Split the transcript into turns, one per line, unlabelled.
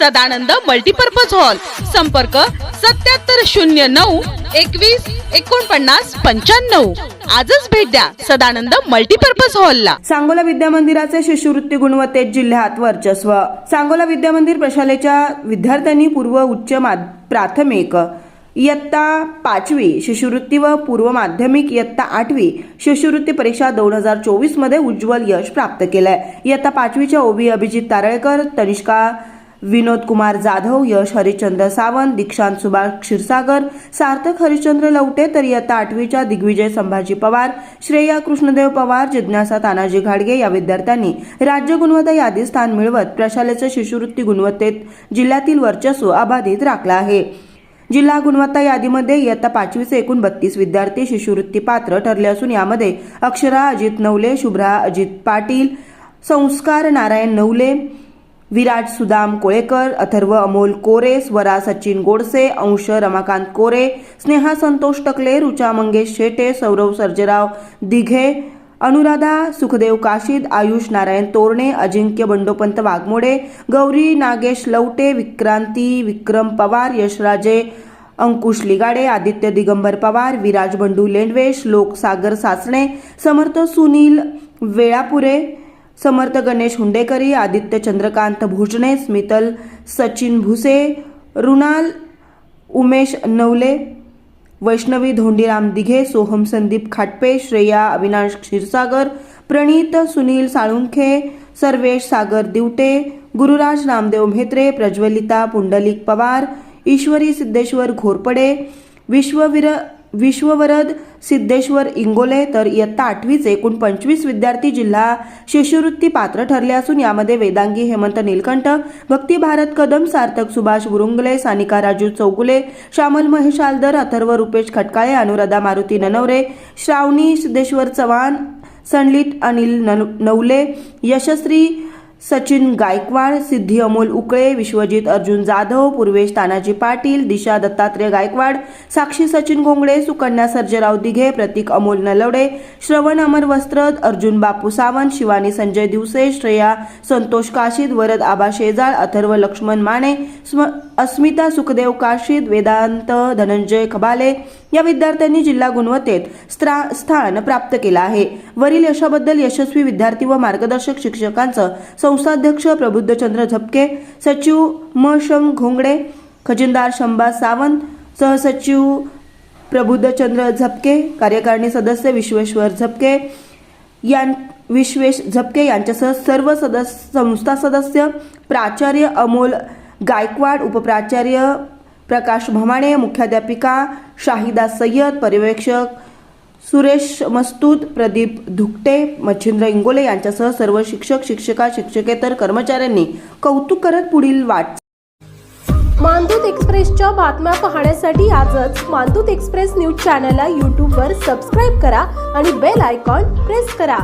Sadanand multipurpose hall संपर्क सत्याहत्तर शून्य नऊ एकवीस एकोणपन्नास पंच्याण्णव. आजच भेट द्या सदानंद मल्टीपर्पज हॉलला
सांगोला विद्या मंदिराचे शिष्यवृत्ती गुणवत्तेत जिल्ह्यात वर्चस्व. सांगोला विद्या मंदिर प्रशालेच्या विद्यार्थ्यांनी पूर्व उच्च प्राथमिक इयत्ता पाचवी शिष्यवृत्ती व पूर्व माध्यमिक इयत्ता आठवी शिष्यवृत्ती परीक्षा दोन हजार चोवीसमध्ये उज्ज्वल यश प्राप्त केलंय. इयत्ता पाचवीच्या ओबी अभिजित तारळकर तनिष्का विनोद कुमार जाधव यश हरिश्चंद्र सावंत दीक्षांत सुभाष क्षीरसागर सार्थक हरिश्चंद्र लवटे तर इयत्ता आठवीच्या दिग्विजय संभाजी पवार श्रेया कृष्णदेव पवार जिज्ञासा तानाजी घाडगे या विद्यार्थ्यांनी राज्य गुणवत्ता यादीत स्थान मिळवत प्रशालेचे शिष्यवृत्ती गुणवत्तेत जिल्ह्यातील वर्चस्व अबाधित राखलं आहे. जिल्हा गुणवत्ता यादीमध्ये इयत्ता पाचवीचे एकूण बत्तीस विद्यार्थी शिष्यवृत्ती पात्र ठरले असून यामध्ये अक्षरा अजित नवले शुभ्रा अजित पाटील संस्कार नारायण नवले विराट सुदाम कोळेकर अथर्व अमोल कोरे स्वरा सचिन गोडसे अंश रमाकांत कोरे स्नेहा संतोष टकले रुचा मंगेश शेटे सौरव सर्जेराव दिघे अनुराधा सुखदेव काशीद आयुष नारायण तोरणे अजिंक्य बंडोपंत वाघमोडे गौरी नागेश लवटे विक्रांती विक्रम पवार यशराजे अंकुश लिगाडे आदित्य दिगंबर पवार विराज बंडू लेंडवे श्लोक सागर सासणे समर्थ सुनील वेळापुरे समर्थ गणेश हुंडेकरी आदित्य चंद्रकांत भोजने स्मितल सचिन भुसे रुणाल उमेश नवले वैष्णवी धोंडीराम दिघे सोहम संदीप खाटपे श्रेया अविनाश क्षीरसागर प्रणीत सुनील साळुंखे सर्वेश सागर दिवटे गुरुराज रामदेव म्हेत्रे प्रज्वलिता पुंडलिक पवार ईश्वरी सिद्धेश्वर घोरपडे विश्ववीर विश्ववरद सिद्धेश्वर इंगोले तर इयत्ता आठवीचे एकूण पंचवीस विद्यार्थी जिल्हा शिष्यवृत्ती पात्र ठरले असून यामध्ये वेदांगी हेमंत निलकंठ भक्ती भारत कदम सार्थक सुभाष बुरुंगले सानिका राजू चौगुले श्यामल महेश आलदर अथर्व रुपेश खटकाळे अनुराधा मारुती ननवरे श्रावणी सिद्धेश्वर चव्हाण संलित अनिल नन- नवले यशस्वी सचिन गायकवाड सिद्धी अमोल उकळे विश्वजित अर्जुन जाधव पूर्वेश तानाजी पाटील दिशा दत्तात्रय गायकवाड साक्षी सचिन गोंगडे सुकन्या सर्जेराव दिघे प्रतीक अमोल नलवडे श्रवण अमर वस्त्रद अर्जुन बापू सावंत शिवानी संजय दिवसे श्रेया संतोष काशीद वरद आबा शेजाळ अथर्व लक्ष्मण माने स्म- अस्मिता सुखदेव काशीद वेदांत धनंजय खबाले या विद्यार्थ्यांनी जिल्हा गुणवत्तेत स्थान प्राप्त केलं आहे. वरील यशाबद्दल यशस्वी विद्यार्थी व मार्गदर्शक शिक्षकांचं संस्थाध्यक्ष प्रबुद्धचंद्र झपके सचिव म. शं घोंगडे खजिनदार शंभा सावंत सहसचिव प्रबुद्धचंद्र झपके कार्यकारिणी सदस्य विश्वेश्वर झपके यां विश्वेश झपके यांच्यासह सर्व सदस्य संस्था सदस्य प्राचार्य अमोल गायकवाड उपप्राचार्य प्रकाश भमाणे मुख्याध्यापिका शाहिदा सय्यद पर्यवेक्षक सुरेश मस्तूत प्रदीप धुकटे मच्छिंद्र इंगोले यांच्यासह सर्व शिक्षक शिक्षिका शिक्षकेतर कर्मचाऱ्यांनी कौतुक करत पुढील वाट
मानदूत एक्सप्रेसच्या बातम्या पाहण्यासाठी आजच मानदूत एक्सप्रेस न्यूज चॅनलला यूट्यूबवर सबस्क्राईब करा आणि बेल आयकॉन प्रेस करा.